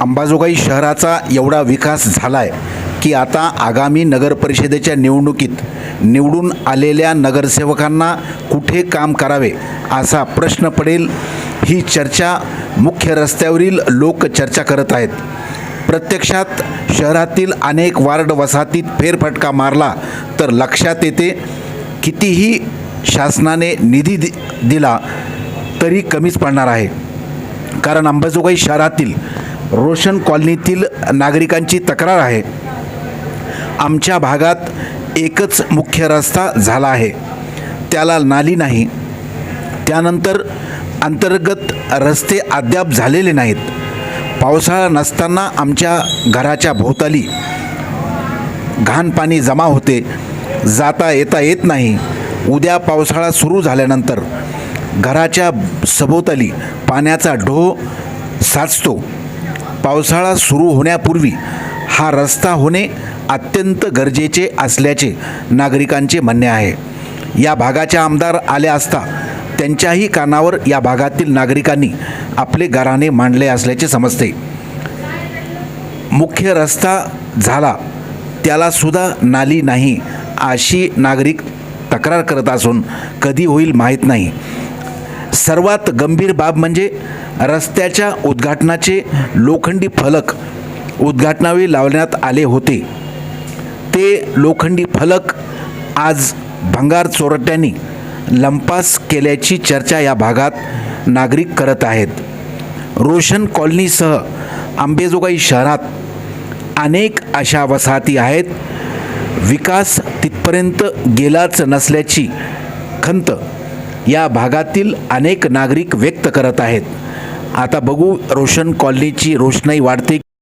अंबाजोगाई शहराचा एवढा विकास झाला आहे की आता आगामी नगर परिषदेच्या निवडणुकीत निवडून आलेल्या नगरसेवकांना कुठे काम करावे असा प्रश्न पडेल ही चर्चा मुख्य रस्त्यावरील लोक चर्चा करत आहेत. प्रत्यक्षात शहरातील अनेक वार्ड वसाहतीत फेरफटका मारला तर लक्षात येते कितीही शासनाने निधी दि दिला तरी कमीच पडणार आहे. कारण अंबाजोगाई शहरातील रोशन कॉलनीतील नागरिकांची तक्रार आहे. आमच्या भागात एकच मुख्य रस्ता झाला आहे. त्याला नाली नाही. त्यानंतर अंतर्गत रस्ते अद्याप झालेले नाहीत. पावसाळा नसताना आमच्या घराच्या भोवताली घाण पाणी जमा होते. जाता येता येत नाही. उद्या पावसाळा सुरू झाल्यानंतर घराच्या सभोवताली पाण्याचा ढो साचतो. पावसाळा सुरू होण्यापूर्वी हा रस्ता होणे अत्यंत गरजेचे असल्याचे नागरिकांचे म्हणणे आहे. या भागाच्या आमदार आल्या असता त्यांच्याही कानावर या भागातील नागरिकांनी आपले गाराणे मांडले असल्याचे समजते. मुख्य रस्ता झाला त्यालासुद्धा नाली नाही अशी नागरिक तक्रार करत असून कधी होईल माहीत नाही. सर्वात गंभीर बाब म्हणजे रस्त्याच्या उद्घाटनाचे लोखंडी फलक उद्घाटनावेळी लावण्यात आले होते. ते लोखंडी फलक आज भंगार चोरट्यांनी लंपास केल्याची चर्चा या भागात नागरिक करत आहेत. रोशन कॉलनीसह आंबेजोगाई शहरात अनेक अशा वसाहती आहेत. विकास तिथपर्यंत गेलाच नसल्याची खंत या भागातील अनेक नागरिक व्यक्त करत आहेत. आता बघू रोशन कॉलनीची रोषणाई वाढते